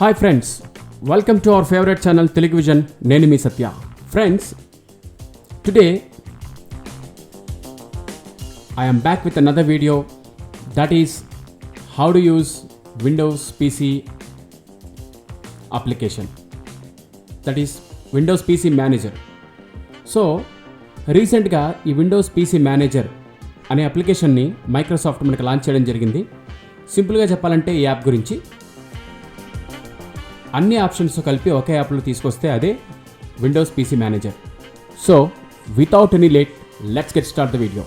Hi friends welcome to our favourite channel Telugu Vision నేను మీ Satya. Friends today I back with another video that is how to use Windows PC application that is Windows PC manager so రీసెంట్గా ఈ Windows PC manager అనే అప్లికేషన్ని Microsoft మనకి launch చేయడం జరిగింది. సింపుల్గా చెప్పాలంటే ఈ యాప్ గురించి అన్ని ఆప్షన్స్ కలిపి ఒకే యాప్లో తీసుకొస్తే అదే Windows PC manager so without any late let's get start the video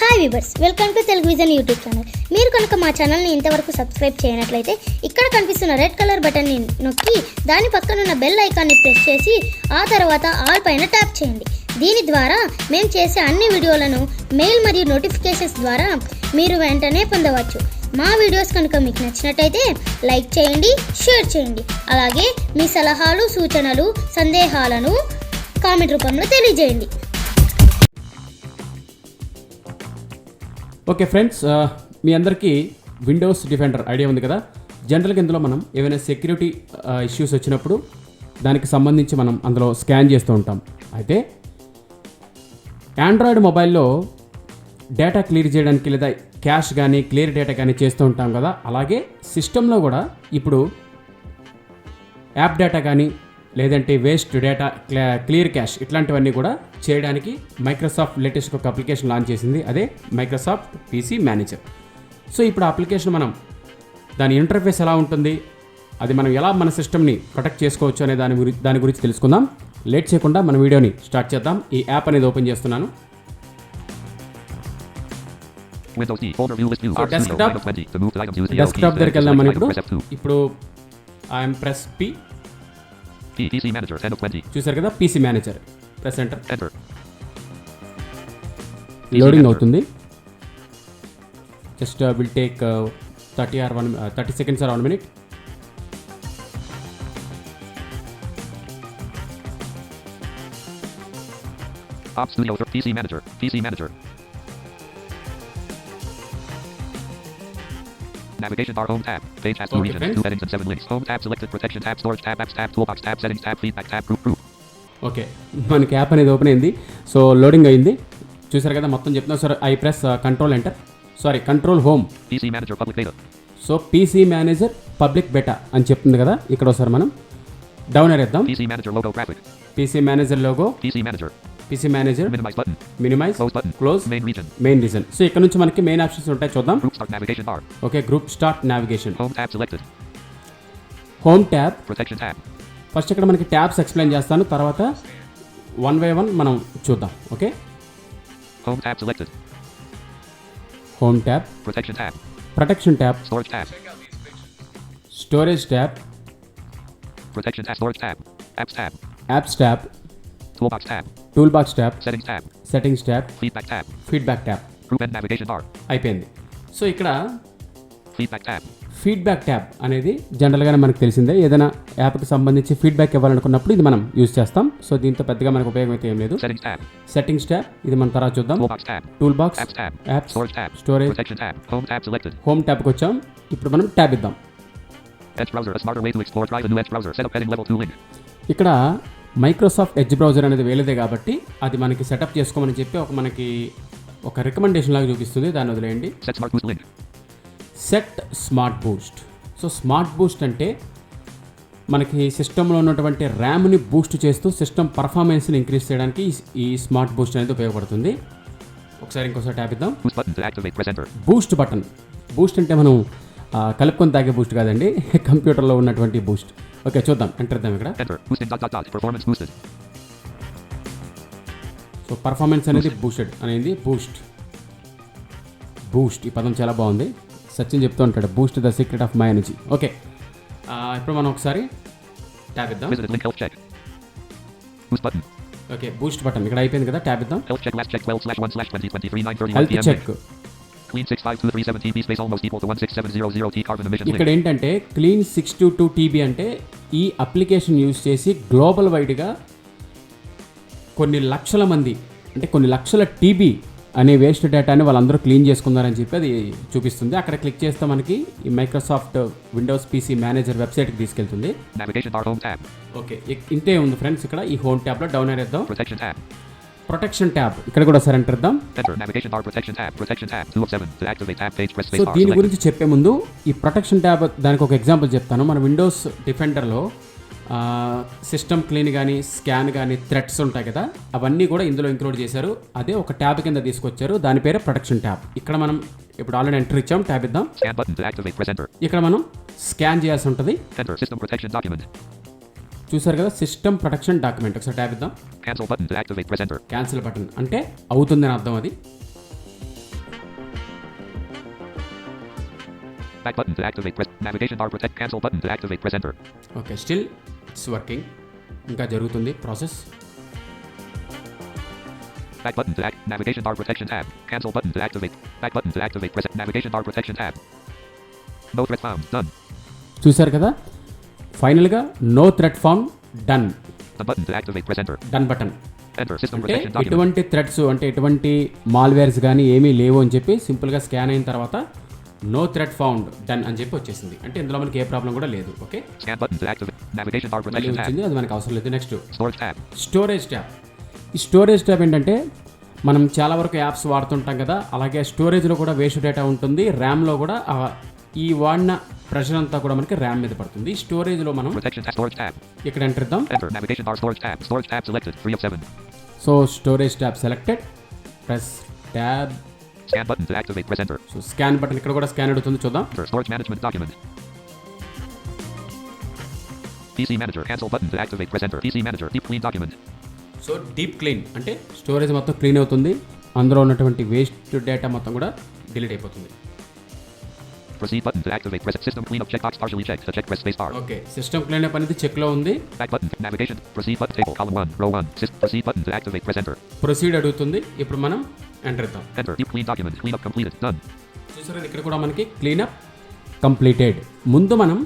hi viewers welcome to Telugu Vision YouTube channel మీరు కనుక మా ఛానల్ని ఇంతవరకు సబ్స్క్రైబ్ చేయనట్లయితే ఇక్కడ కనిపిస్తున్న రెడ్ కలర్ బటన్ని నొక్కి దాని పక్కనున్న బెల్ ఐకాన్ని ప్రెస్ చేసి ఆ తర్వాత ఆల్ పైన ట్యాప్ చేయండి. దీని ద్వారా మేము చేసే అన్ని వీడియోలను మెయిల్ మరియు నోటిఫికేషన్స్ ద్వారా మీరు వెంటనే పొందవచ్చు. మా వీడియోస్ కనుక మీకు నచ్చినట్టయితే లైక్ చేయండి షేర్ చేయండి. అలాగే మీ సలహాలు సూచనలు సందేహాలను కామెంట్ రూపంలో తెలియజేయండి. ఓకే ఫ్రెండ్స్ uh, మీ అందరికీ విండోస్ డిఫెండర్ ఐడియా ఉంది కదా? జనరల్గా ఇందులో మనం ఏమైనా సెక్యూరిటీ ఇష్యూస్ వచ్చినప్పుడు దానికి సంబంధించి మనం అందులో స్కాన్ చేస్తూ ఉంటాం. అయితే ఆండ్రాయిడ్ మొబైల్లో డేటా క్లియర్ చేయడానికి లేదా క్యాష్ కానీ క్లియర్ డేటా కానీ చేస్తూ ఉంటాం కదా. అలాగే సిస్టంలో కూడా ఇప్పుడు యాప్ డేటా కానీ లేదంటే వేస్ట్ డేటా క్లియర్ క్యాష్ ఇట్లాంటివన్నీ కూడా చేయడానికి మైక్రోసాఫ్ట్ లేటెస్ట్ ఒక అప్లికేషన్ లాంచ్ చేసింది. అదే మైక్రోసాఫ్ట్ పీసీ మేనేజర్. సో ఇప్పుడు అప్లికేషన్ మనం దాని ఇంటర్ఫేస్ ఎలా ఉంటుంది అది మనం ఎలా మన సిస్టమ్ని ప్రొటెక్ట్ చేసుకోవచ్చు అనే దాని గురించి దాని గురించి తెలుసుకుందాం. లేట్ చేయకుండా మన వీడియోని స్టార్ట్ చేద్దాం. ఈ యాప్ అనేది ఓపెన్ చేస్తున్నాను. Desktop key. దగ్గరికి వెళ్దాం మనం ఇప్పుడు press F2. ఇప్పుడు I'm press P P PC manager 10 of 20. చూసారు కదా PC manager press enter. Loading manager. అవుతుంది just will take thirty or one thirty seconds or one minute Op Studio thir- PC manager. PC manager. Navigation bar home tab. Page has two regions, two headings and seven links. Home tab selected protection tab storage tab apps tab toolbox tab settings tab feedback tab group group. Okay మనకి app అనేది open అయింది so loading అయింది చూసారు కదా మొత్తం చెప్తున్నా sir I press control enter sorry control home PC manager public beta. So PC manager public beta అని చెప్తుంది కదా ఇక్కడ ఒకసారి మనం డౌన్ ఎరేద్దాం PC manager logo graphic. PC manager logo PC manager. PC manager. Minimize button. Close Main region. Main region so ఇక్కడ నుంచి మనకి మెయిన్ ఆప్షన్స్ ఉంటాయి చూద్దాం navigation bar. Okay group start navigation tab selected. Home tab Protection tab. First ఇక్కడ మనకి tabs explain చేస్తాను తర్వాత one by one మనం చూద్దాం okay Home tab selected. Home tab Protection tab. Protection tab Storage tab. Storage tab Protection tab. Storage tab. Apps tab. Apps tab Toolbox tab. Toolbox tab Settings tab. Settings tab Feedback tab. Feedback tab and navigation bar. అయిపోయింది so ఇక్కడ Feedback tab. Feedback tab అనేది జనరల్గానే మనకు తెలిసిందే ఏదైనా యాప్కి సంబంధించి feedback ఇవ్వాలనుకున్నప్పుడు ఇది మనం యూజ్ చేస్తాం సో దీంతో పెద్దగా మనకు ఉపయోగం అయితే ఏం లేదు. సెట్టింగ్స్ ట్యాబ్ ఇది మనం తర్వాత చూద్దాం. Toolbox tab selected. హోమ్ ట్యాబ్కి వచ్చాం ఇప్పుడు మనం ట్యాబ్ ఇద్దాం Edge browser. A smarter way to explore. Try the new Edge browser. Setup heading level 2 link. ఇక్కడ మైక్రోసాఫ్ట్ ఎడ్జ్ బ్రౌజర్ అనేది వేలేదే కాబట్టి అది మనకి సెటప్ చేసుకోమని చెప్పి ఒక మనకి ఒక రికమెండేషన్ లాగా చూపిస్తుంది. దాన్ని వదిలేయండి. Set smart boost so smart boost అంటే మనకి సిస్టంలో ఉన్నటువంటి ర్యామ్ని బూస్ట్ చేస్తూ సిస్టమ్ పర్ఫార్మెన్స్ని ఇంక్రీజ్ చేయడానికి ఈ- స్మార్ట్ బూస్ట్ అనేది ఉపయోగపడుతుంది. ఒకసారి ఇంకోసారి ట్యాప్ ఇద్దాం. బూస్ట్ బటన్ బూస్ట్ అంటే మనం కలుపుకొని తాగే బూస్ట్ కాదండి కంప్యూటర్లో ఉన్నటువంటి బూస్ట్ ఓకే చూద్దాం ఎంటర్ ఇద్దాం ఇక్కడ. సో పర్ఫార్మెన్స్ అనేది బూస్టెడ్ అనేది బూస్ట్ బూస్ట్ ఈ పదం చాలా బాగుంది. సచిన్ చెప్తూ ఉంటాడు boost the secret of my energy okay ఇప్పుడు మనం ఒకసారి ట్యాబ్ ఇద్దాం. ఓకే బూస్ట్ బటన్ ఇక్కడ అయిపోయింది కదా ట్యాబ్ ఇద్దాం. Health check last check 12 slash 1 slash 2023 931 health PM. Check link. Clean 65237 TB space almost equal to 16700 T carbon emission ఇక్కడ. ఏంటంటే clean six two two TB అంటే ఈ అప్లికేషన్ యూజ్ చేసి గ్లోబల్ వైడ్గా కొన్ని లక్షల మంది అంటే కొన్ని లక్షల టీబీ అనే వేస్ట్ డేటాని వాళ్ళందరూ క్లీన్ చేసుకున్నారని చెప్పి అది చూపిస్తుంది అక్కడ క్లిక్ చేస్తే మనకి ఈ మైక్రోసాఫ్ట్ విండోస్ పీసీ మేనేజర్ వెబ్సైట్కి తీసుకెళ్తుంది. ఓకే ఇంతే ఉంది ఫ్రెండ్స్ ఇక్కడ ఈ హోమ్ ట్యాబ్లో డౌన్ tab. ప్రొటెక్షన్ ట్యాబ్ ఇక్కడ కూడా సరే ఎంటర్ ఇద్దాం Enter. Navigation bar protection tab. Protection tab. 2 of 7. To activate tab page, press so. దీని. గురించి చెప్పే ముందు ఈ ప్రొటెక్షన్ ట్యాబ్ దానికి ఒక ఎగ్జాంపుల్ చెప్తాను మన విండోస్ డిఫెండర్లో సిస్టమ్ క్లీన్ కానీ స్కాన్ కానీ థ్రెట్స్ ఉంటాయి కదా అవన్నీ కూడా ఇందులో ఇంక్లూడ్ చేశారు అదే ఒక ట్యాబ్ కింద తీసుకొచ్చారు దాని పేరే ప్రొటెక్షన్ ట్యాబ్ ఇక్కడ మనం ఇప్పుడు ఆల్రెడీ ఎంటర్ ఇచ్చాం ట్యాబ్ ఇద్దాం. ఇక్కడ మనం స్కాన్ చేయాల్సి ఉంటుంది చూసారు కదా సిస్టమ్ ప్రొటెక్షన్ డాక్యుమెంట్ ఒకసారి ట్యాప్ ఇద్దాం cancel button activate presenter cancel button అంటే అవుతుందని అర్థం అది. Back button activate press navigation bar protect cancel button activate presenter okay still it's working ఇంకా జరుగుతుంది process back button to act navigation bar protection tab. Cancel button to activate back button to activate press navigation bar protection tab. No threat found. చూసారు కదా? ఫైనల్గా no thread found done. Done button అంటే. ఎటువంటి threads అంటే ఎటువంటి malwares కానీ ఏమీ లేవు అని చెప్పి సింపుల్గా స్కాన్ అయిన తర్వాత నో థ్రెడ్ ఫౌండ్ డన్ అని చెప్పి వచ్చేసింది అంటే ఇందులో మనకి ఏ ప్రాబ్లం కూడా లేదు ఓకే. వచ్చింది అది మనకు అవసరం లేదు నెక్స్ట్. స్టోరేజ్ ట్యాబ్ ఈ స్టోరేజ్ ట్యాబ్ ఏంటంటే మనం చాలా వరకు యాప్స్ వాడుతుంటాం కదా అలాగే స్టోరేజ్లో కూడా వేస్ట్ డేటా ఉంటుంది ర్యామ్లో కూడా ఈ వాడిన ప్రెషర్ అంతా కూడా మనకి ర్యామ్ మీద పడుతుంది మనం tab. Storage tab. ఇక్కడ ఎంటర్ ఇద్దాం Enter. Navigation bar storage tab. Storage tab selected. 3 of 7. So storage tab selected press tab Scan button to activate. Press enter. So scan button ఇక్కడ కూడా స్కాన్ అడుగుతుంది చూద్దాం. Storage management document. PC manager. Cancel button to activate. Press enter. PC manager. Deep clean document. So deep clean అంటే storage మొత్తం clean అవుతుంది అందులో ఉన్నటువంటి waste data మొత్తం కూడా డిలీట్ అయిపోతుంది Proceed button to activate. Press system cleanup checkbox partially checked. To check, press space bar. Okay system clean up అనేది చెక్లో ఉంది Back button. Navigation. Proceed button. Table. Column 1. Row 1. Sys- proceed button to activate. Press enter. Proceed అడుగుతుంది ఇప్పుడు మనం enter ఇద్దాం Enter. Deep clean document. Cleanup completed. Done. చూసారు ఇక్కడ కూడా మనకి క్లీనప్ కంప్లీటెడ్ ముందు మనం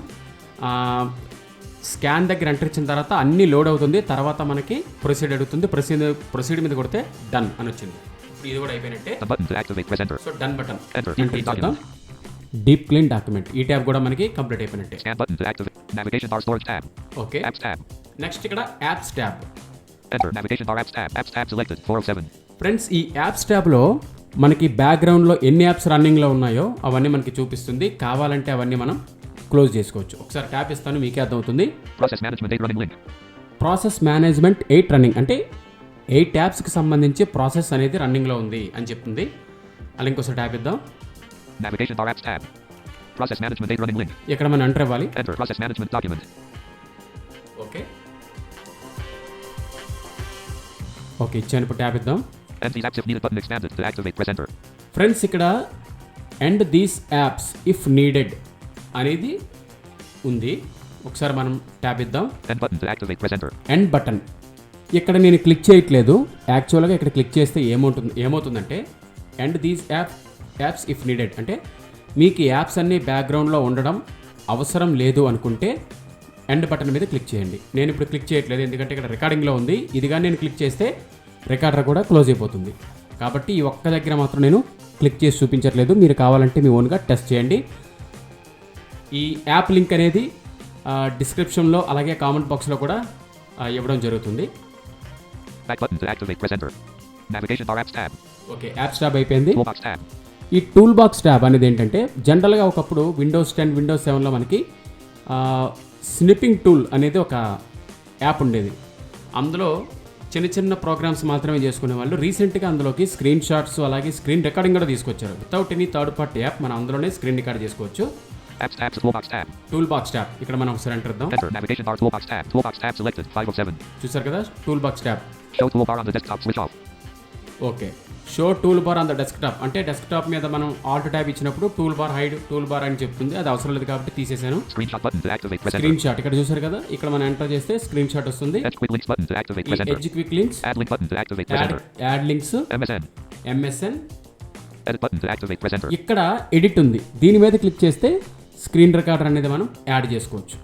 స్కాన్ దగ్గర ఎంటర్ ఇచ్చిన తర్వాత అన్ని లోడ్ అవుతుంది తర్వాత మనకి ప్రొసీడ్ అడుగుతుంది ప్రొసీడ్ ప్రొసీడ్ మీద కొడితే డన్ అని వచ్చింది ఇప్పుడు ఇది కూడా అయిపోయినట్టే The button to activate. Press enter. So done button Enter. Deep clean document ఈ ట్యాబ్ కూడా మనకి కంప్లీట్ అయిపోయినట్టే. ఓకే. నెక్స్ట్ ఇక్కడ apps tab Enter. Navigation bar apps tab. Apps tab selected. 4 of 7. Friends ఈ యాప్స్ ట్యాబ్లో మనకి బ్యాక్గ్రౌండ్లో ఎన్ని యాప్స్ రన్నింగ్లో ఉన్నాయో అవన్నీ మనకి చూపిస్తుంది కావాలంటే అవన్నీ మనం క్లోజ్ చేసుకోవచ్చు ఒకసారి ట్యాప్ ఇస్తాను మీకే అర్థమవుతుంది Process management 8 running link. Process management eight running అంటే ఎయిట్ ట్యాబ్స్కి సంబంధించి ప్రాసెస్ అనేది రన్నింగ్లో ఉంది అని చెప్తుంది అలా ఇంకోసారి ట్యాప్ ఇద్దాం Navigation bar apps tab. Process management 8 running link. ఇక్కడ మనం ఎంటర్ ఇవ్వాలి Enter. Process management document. Okay okay ఇచ్చాను ఇప్పుడు ట్యాప్ ఇద్దాం End these apps if needed button expanded. To activate. Press enter. Friends ఇక్కడ end these apps if needed అనేది ఉంది ఒకసారి మనం ట్యాప్ ఇద్దాం End button. ఎండ్ బటన్ ఇక్కడ నేను క్లిక్ చేయట్లేదు యాక్చువల్గా ఇక్కడ క్లిక్ చేస్తే ఏమవుతుంది ఏమవుతుందంటే end these app apps if needed అంటే మీకు ఈ యాప్స్ అన్నీ బ్యాక్గ్రౌండ్లో ఉండడం అవసరం లేదు అనుకుంటే ఎండ్ బటన్ మీద క్లిక్ చేయండి. నేను ఇప్పుడు క్లిక్ చేయట్లేదు ఎందుకంటే ఇక్కడ రికార్డింగ్లో ఉంది. ఇదిగా నేను క్లిక్ చేస్తే రికార్డర్ కూడా క్లోజ్ అయిపోతుంది. కాబట్టి ఈ ఒక్క దగ్గర మాత్రం నేను క్లిక్ చేసి చూపించట్లేదు. మీరు కావాలంటే మీ ఓన్గా టెస్ట్ చేయండి. ఈ యాప్ లింక్ అనేది డిస్క్రిప్షన్లో అలాగే కామెంట్ బాక్స్లో కూడా ఇవ్వడం జరుగుతుంది. ఓకే యాప్ స్టాప్ అయిపోయింది. ఈ టూల్ బాక్స్ ట్యాబ్ అనేది ఏంటంటే జనరల్గా ఒకప్పుడు విండోస్ టెన్ విండోస్ సెవెన్లో మనకి స్నిప్పింగ్ టూల్ అనేది ఒక యాప్ ఉండేది అందులో చిన్న చిన్న ప్రోగ్రామ్స్ మాత్రమే చేసుకునే వాళ్ళు రీసెంట్గా అందులోకి స్క్రీన్ షాట్స్ అలాగే స్క్రీన్ రికార్డింగ్ కూడా తీసుకొచ్చారు without any third party app మనం అందులోనే స్క్రీన్ రికార్డ్ చేసుకోవచ్చు. టూల్ బాక్స్ ట్యాబ్ ఇక్కడ మనం ఒకసారి ఎంటర్ ఇద్దాం Enter. Navigation bar toolbox tab. Toolbox tab selected. 5 of 7. చూసారు కదా toolbox tab off. Okay show toolbar on the desktop. అంటే డెస్క్టాప్ మీద మనం ఆల్ట్ ట్యాబ్ ఇచ్చినప్పుడు toolbar hide toolbar అని చెప్తుంది. అది అవసరం లేదు కాబట్టి enter. స్క్రీన్ షాట్ ఇక్కడ చూసారు కదా? ఇక్కడ మనం ఎంటర్ చేస్తే స్క్రీన్ షాట్ వస్తుంది. Edge quick links add links MSN. MSN. ఇక్కడ ఎడిట్ ఉంది. దీని మీద క్లిక్ చేస్తే స్క్రీన్ రికార్డర్ అనేది మనం యాడ్ చేసుకోవచ్చు.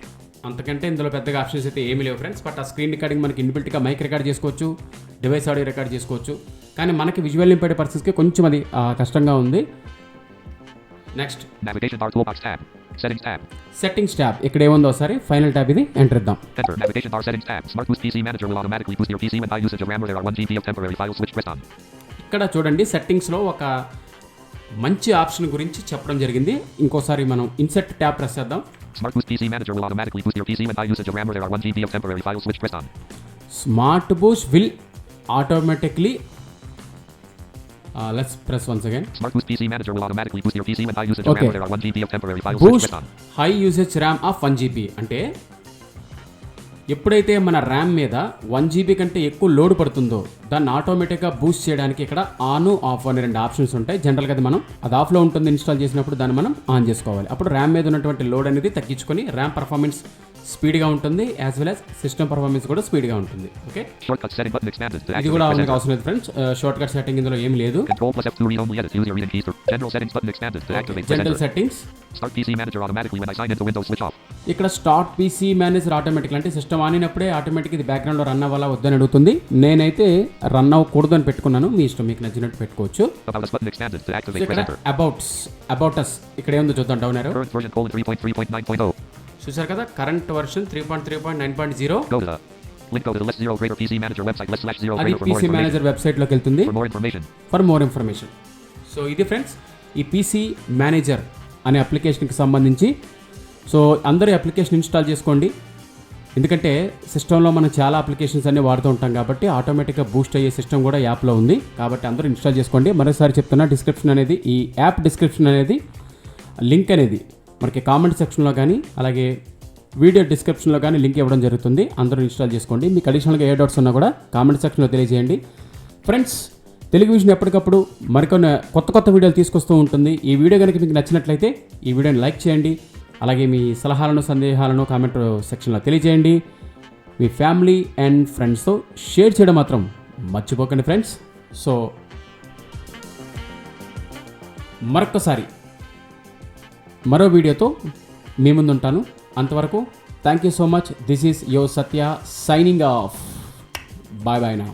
అంతకంటే ఇందులో పెద్దగా ఆప్షన్స్ అయితే ఏమీ లేవు ఫ్రెండ్స్ బట్ ఆ స్క్రీన్ రికార్డింగ్ మనకి ఇన్బిల్ట్గా మైక్ రికార్డ్ చేసుకోవచ్చు డివైస్ ఆడియో రికార్డ్ చేసుకోవచ్చు. కానీ మనకి విజువల్ ఇంపేట్ పరిస్థితికి కొంచెం అది కష్టంగా ఉంది. Next navigation bar toolbox tab settings tab settings tab ఇక్కడ ఏముందో సారీ ఫైనల్ ట్యాబ్ ఇది. ఎంటర్ ఇద్దాం. Enter navigation bar settings tab smart boost PC manager will automatically boost your PC when by usage ఇక్కడ చూడండి సెట్టింగ్స్లో ఒక మంచి ఆప్షన్ గురించి చెప్పడం జరిగింది. ఇంకోసారి మనం ఇన్సెట్ ట్యాప్ ప్రెస్ చేద్దాం. Smart boost PC manager will automatically boost your PC when by usage of smart boost will automatically automatically let's press once again Smart Boost PC Manager will automatically boost your PC when high usage of Okay. RAM there are 1 GB of temporary files pressed on. High usage RAM off one GB అంటే ఎప్పుడైతే మన RAM మీద one GB కంటే ఎక్కువ load పడుతుందో దాన్ని ఆటోమేటిక్గా Boost చేయడానికి ఇక్కడ ఆన్ ఆఫ్ అనే రెండు ఆప్షన్స్ ఉంటాయి జనరల్గా అది మనం అది ఆఫ్లో ఉంటుంది ఇన్స్టాల్ చేసినప్పుడు దాన్ని మనం ఆన్ చేసుకోవాలి అప్పుడు ర్యామ్ మీద ఉన్నటువంటి లోడ్ అనేది తగ్గించుకొని ర్యామ్ పర్ఫార్మెన్స్ స్పీడ్గా ఉంటుంది as well as system performance కూడా స్పీడ్గా ఉంటుంది ఓకే ఇది కూడా మనకు అవసరం లేదు ఫ్రెండ్స్ షార్ట్ కట్ సెట్టింగ్ ఇందులో ఏం లేదు. జనరల్ సెట్టింగ్స్ ఇక్కడ స్టార్ట్ పీసీ మేనేజర్ ఆటోమేటిక్ అంటే సిస్టమ్ ఆనినప్పుడే ఆటోమేటిక్ ఇది బ్యాక్గ్రౌండ్లో రన్ అవ్వాలా వద్దని అడుగుతుంది. నేనైతే రన్ అవ్వకూడదు అని పెట్టుకున్నాను మీ ఇష్టం మీకు నచ్చినట్టు పెట్టుకోవచ్చు. అబౌట్స్ అబౌట్ అస్ ఇక్కడ ఏముందో చూద్దాం డౌన్ ఆరో Current version colon 3.3.9.0. చూసారు కదా? Current version three point three point nine point zero. అది పీసీ. మేనేజర్ వెబ్సైట్లోకి వెళ్తుంది. ఫర్ మోర్ ఇన్ఫర్మేషన్ సో ఇది ఫ్రెండ్స్ ఈ పీసీ మేనేజర్ అనే అప్లికేషన్కి సంబంధించి. సో అందరూ అప్లికేషన్ ఇన్స్టాల్ చేసుకోండి. ఎందుకంటే సిస్టంలో మనం చాలా అప్లికేషన్స్ అన్ని వాడుతూ ఉంటాం కాబట్టి ఆటోమేటిక్గా బూస్ట్ అయ్యే సిస్టమ్ కూడా యాప్లో ఉంది. కాబట్టి అందరూ ఇన్స్టాల్ చేసుకోండి. మరోసారి చెప్తున్నా డిస్క్రిప్షన్ అనేది ఈ యాప్ డిస్క్రిప్షన్ అనేది లింక్ అనేది మనకి కామెంట్ సెక్షన్లో కానీ అలాగే వీడియో డిస్క్రిప్షన్లో కానీ లింక్ ఇవ్వడం జరుగుతుంది. అందరూ ఇన్స్టాల్ చేసుకోండి. మీకు అడిషనల్గా ఏ డౌట్స్ ఉన్నా కూడా కామెంట్ సెక్షన్లో తెలియజేయండి. ఫ్రెండ్స్ తెలుగు విజన్ ఎప్పటికప్పుడు మరికొన్ని కొత్త కొత్త వీడియోలు తీసుకొస్తూ ఉంటుంది. ఈ వీడియో కనుక మీకు నచ్చినట్లయితే ఈ వీడియోని లైక్ చేయండి. అలాగే మీ సలహాలను సందేహాలను కామెంట్ సెక్షన్లో తెలియజేయండి. మీ ఫ్యామిలీ అండ్ ఫ్రెండ్స్తో షేర్ చేయడం మాత్రం మర్చిపోకండి ఫ్రెండ్స్ సో మరొక్కసారి మరో వీడియోతో మీ ముందు ఉంటాను అంతవరకు thank you so much this is your Satya signing off bye bye నా